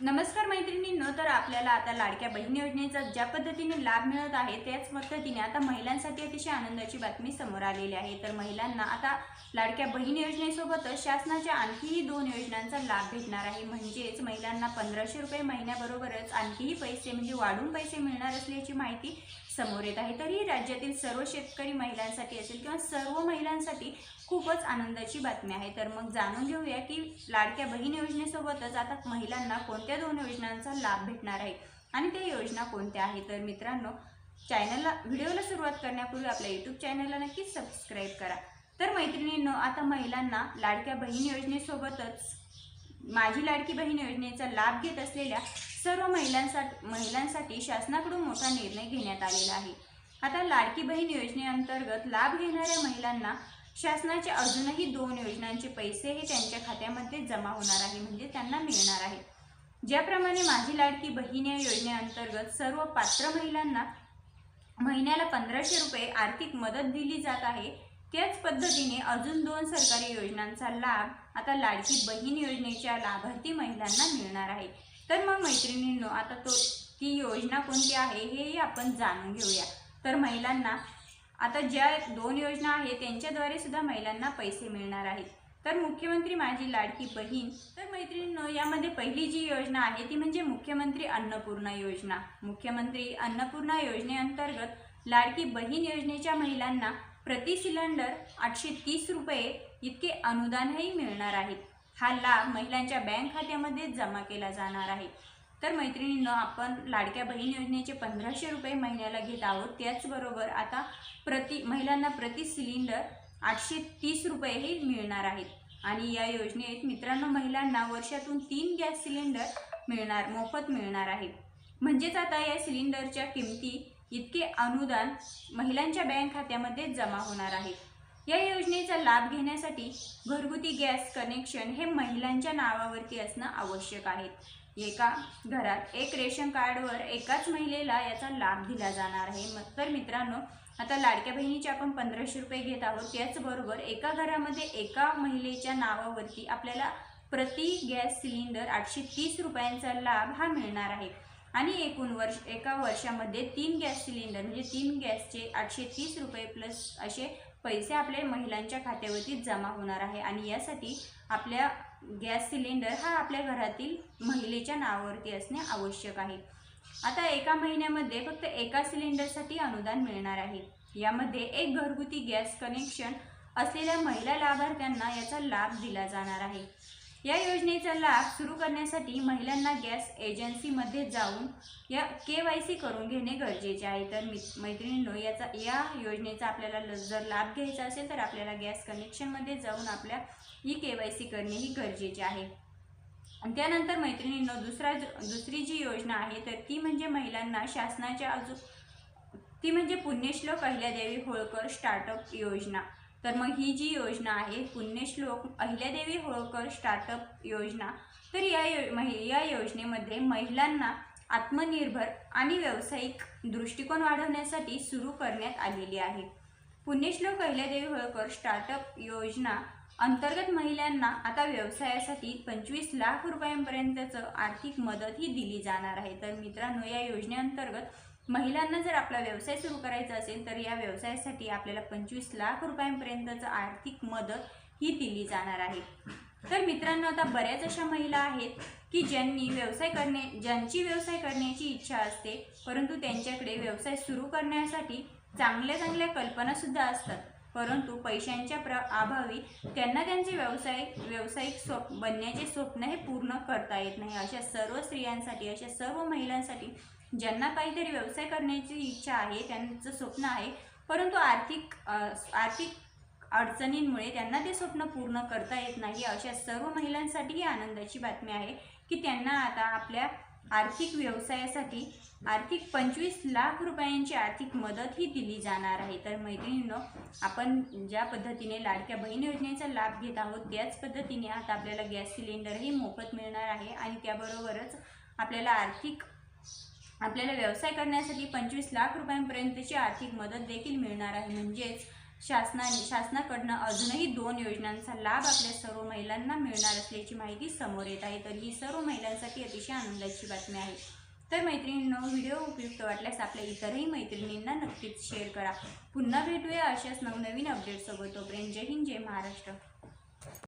नमस्कार मैत्रिणींनो तर आपल्याला आता लाडक्या बहीण योजनेचा ज्या पद्धतीने लाभ मिळत आहे त्याच पद्धतीने आता महिलांसाठी अतिशय आनंदाची बातमी समोर आलेली आहे. तर महिलांना आता लाडक्या बहीण योजनेसोबतच शासनाच्या आणखीही दोन योजनांचा लाभ भेटणार आहे. म्हणजेच महिलांना पंधराशे रुपये महिन्याबरोबरच आणखीही पैसे म्हणजे वाढून पैसे मिळणार असल्याची माहिती समोर येत आहे. तरी राज्यातील सर्व शेतकरी महिलांसाठी असेल किंवा सर्व महिलांसाठी खूपच आनंदाची बातमी आहे. तर मग जाणून घेऊया की लाडक्या बहीण योजनेसोबतच आता महिलांना कोण कोणत्या दोन योजनांचा लाभ भेटणार आहे. आणि त्या योजना कोणत्या आहेत? तर मित्रांनो चॅनलला व्हिडिओला सुरुवात करण्यापूर्वी आपल्या यूट्यूब चॅनलला नक्कीच सबस्क्राईब करा. तर मैत्रिणींनो आता महिलांना लाडक्या बहीण योजनेसोबतच माझी लाडकी बहीण योजनेचा लाभ घेत असलेल्या सर्व महिलांसाठी महिलांसाठी शासनाकडून मोठा निर्णय घेण्यात आलेला आहे. आता लाडकी बहीण योजनेअंतर्गत लाभ घेणाऱ्या महिलांना शासनाच्या अजूनही दोन योजनांचे पैसे हे त्यांच्या खात्यामध्ये जमा होणार आहे म्हणजे त्यांना मिळणार आहे. ज्याप्रमाणे माझी लाडकी बहीण या योजनेअंतर्गत सर्व पात्र महिलांना महिन्याला पंधराशे रुपये आर्थिक मदत दिली जात आहे त्याच पद्धतीने अजून दोन सरकारी योजनांचा लाभ आता लाडकी बहीण योजनेच्या लाभार्थी महिलांना मिळणार आहे. तर मग मैत्रिणींनो आता तो ती योजना कोणती आहे हेही आपण जाणून घेऊया. तर महिलांना आता ज्या दोन योजना आहेत त्यांच्याद्वारे सुद्धा महिलांना पैसे मिळणार आहेत. तर मुख्यमंत्री माझी लाडकी बहीण. तर मैत्रिणींनो यामध्ये पहिली जी योजना आहे ती म्हणजे मुख्यमंत्री अन्नपूर्णा योजना. मुख्यमंत्री अन्नपूर्णा योजनेअंतर्गत लाडकी बहीण योजनेच्या महिलांना प्रति सिलेंडर आठशे तीस रुपये इतके अनुदानही मिळणार आहेत हा लाभ महिलांच्या बँक खात्यामध्ये जमा केला जाणार आहे. तर मैत्रिणींनो आपण लाडक्या बहीण योजनेचे पंधराशे रुपये महिन्याला घेत आहोत. त्याचबरोबर आता प्रति महिलांना प्रति सिलेंडर आठशे तीस रुपयेही मिळणार आहेत. आणि या योजनेत मित्रांनो महिलांना वर्षातून तीन गॅस सिलेंडर मिळणार मोफत मिळणार आहे. म्हणजेच आता या सिलेंडरच्या किमती इतके अनुदान महिलांच्या बँक खात्यामध्ये जमा होणार आहे. या योजनेचा लाभ घेण्यासाठी घरगुती गॅस कनेक्शन हे महिलांच्या नावावरती असणं आवश्यक आहे. एका घरात एक रेशन कार्डवर एकाच महिलेला याचा लाभ दिला जाणार आहे. मग तर मित्रांनो आता लाडक्या बहिणीचे आपण पंधराशे रुपये घेत आहोत. त्याचबरोबर एका घरामध्ये एका महिलेच्या नावावरती आपल्याला प्रति गॅस सिलेंडर आठशे तीस रुपयांचा लाभ हा मिळणार आहे. आणि एकूण वर्ष एका वर्षामध्ये तीन गॅस सिलेंडर म्हणजे तीन गॅसचे आठशे तीस रुपये प्लस असे पैसे आपल्या महिलांच्या खात्यावरती जमा होणार आहे. आणि यासाठी आपल्या गॅस सिलेंडर हा आपल्या घरातील महिलेच्या नावावरती असणे आवश्यक आहे. आता एका महिन्यामध्ये फक्त एका सिलेंडरसाठी अनुदान मिळणार आहे. यामध्ये एक घरगुती गॅस कनेक्शन असलेल्या महिला लाभार्थ्यांना याचा लाभ दिला जाणार आहे. या योजनेचा लाभ सुरू करण्यासाठी महिलांना गॅस एजन्सीमध्ये जाऊन या के वाय सी करून घेणे गरजेचे आहे. तर मि मैत्रिणींनो याचा या योजनेचा आपल्याला ल- जर लाभ घ्यायचा असेल तर आपल्याला गॅस कनेक्शनमध्ये जाऊन आपल्या ही के वाय सी करणे ही गरजेचे आहे. त्यानंतर मैत्रिणींनो दुसरा दुसरी जी योजना आहे तर ती म्हणजे महिलांना शासनाच्या अजून ती म्हणजे पुण्यश्लोक अहिल्यादेवी होळकर स्टार्टअप योजना. तर मग ही जी योजना आहे पुण्यश्लोक अहिल्यादेवी होळकर स्टार्टअप योजना तर या यो महि या योजनेमध्ये महिलांना आत्मनिर्भर आणि व्यावसायिक दृष्टिकोन वाढवण्यासाठी सुरू करण्यात आलेली आहे. पुण्यश्लोक अहिल्यादेवी होळकर स्टार्टअप योजना अंतर्गत महिलांना आता व्यवसायासाठी पंचवीस लाख रुपयांपर्यंतचं आर्थिक मदत ही दिली जाणार आहे. तर मित्रांनो या योजनेअंतर्गत महिलांना जर आपला व्यवसाय सुरू करायचा असेल तर या व्यवसायासाठी आपल्याला पंचवीस लाख रुपयांपर्यंतचं आर्थिक मदत ही दिली जाणार आहे. तर मित्रांनो आता बऱ्याच अशा महिला आहेत की ज्यांनी व्यवसाय करणे ज्यांची व्यवसाय करण्याची इच्छा असते परंतु त्यांच्याकडे व्यवसाय सुरू करण्यासाठी चांगल्या चांगल्या कल्पनासुद्धा असतात. परंतु पैशांच्या प्र अभावी त्यांना त्यांचे व्यवसाय व्यावसायिक स्वप् बनण्याचे स्वप्न हे पूर्ण करता येत नाही. अशा सर्व स्त्रियांसाठी अशा सर्व महिलांसाठी ज्यांना काहीतरी व्यवसाय करण्याची इच्छा आहे त्यांचं स्वप्न आहे परंतु आर्थिक आर्थिक अडचणींमुळे त्यांना ते स्वप्न पूर्ण करता येत नाही अशा सर्व महिलांसाठी ही आनंदाची बातमी आहे की त्यांना आता आपल्या आर्थिक व्यवसायासाठी आर्थिक पंचवीस लाख रुपयांची आर्थिक मदत ही दिली जाणार आहे. तर मैत्रिणींनो आपण ज्या पद्धतीने लाडक्या बहीण योजनेचा लाभ घेत आहोत त्याच पद्धतीने आता आपल्याला गॅस सिलेंडरही मोफत मिळणार आहे आणि त्याबरोबरच आपल्याला आर्थिक आपल्याला व्यवसाय करण्यासाठी पंचवीस लाख रुपयांपर्यंतची आर्थिक मदत देखील मिळणार आहे. म्हणजेच शासनाने शासनाकडनं अजूनही दोन योजनांचा लाभ आपल्या सर्व महिलांना मिळणार असल्याची माहिती समोर येत आहे. तर ही सर्व महिलांसाठी अतिशय आनंदाची बातमी आहे. तर मैत्रिणींनो व्हिडिओ उपयुक्त वाटल्यास आपल्या इतरही मैत्रिणींना नक्कीच शेअर करा. पुन्हा भेटूया अशाच नवनवीन अपडेटसोबत तोपर्यंत जय हिंद जय महाराष्ट्र.